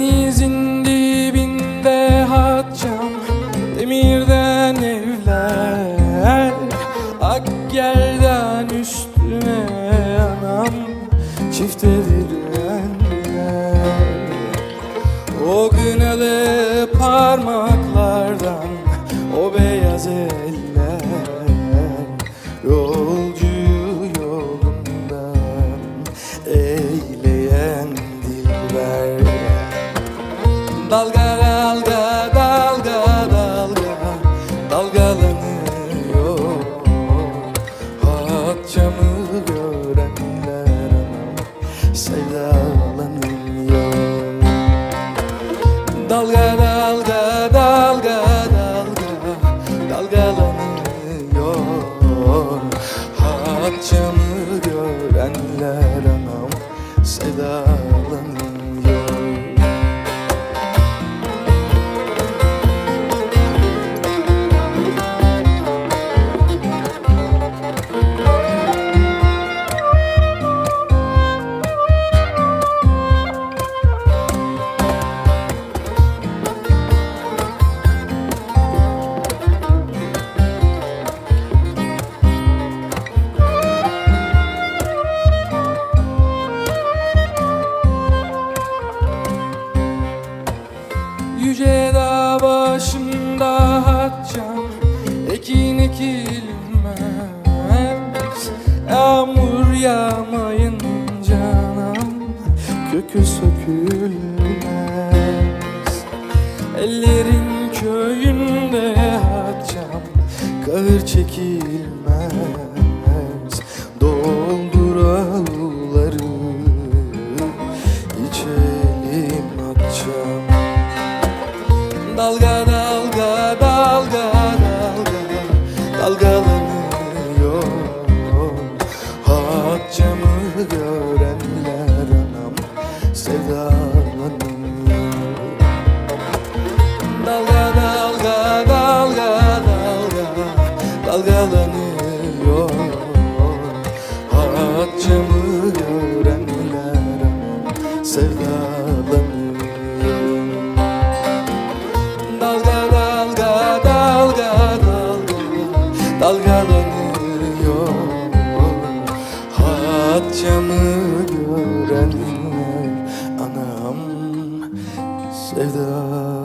Denizin dibinde hatçam Demirden evler. Ak yerden üstüme anam Çiftedir eller O gınalı parmağım Dalga dalga dalga dalga dalgalanıyor. Hat camı görenler anam sevdalanıyor. Dalga dalga dalga dalga dalgalanıyor. Hat camı görenler anam sevdalanıyor Yüce dağ başında hatçam Ekin ekilmez. Yağmur yağmayınca anam Kökü sökülmez. Ellerin köyünde hatçam Kahır çekilmez dalgalanıyor. Hat camı görenler anam sevdalanıyor. Dalga dalga dalga dalga dalgalanıyor dalgalanıyor Hat camı görenler anam sevda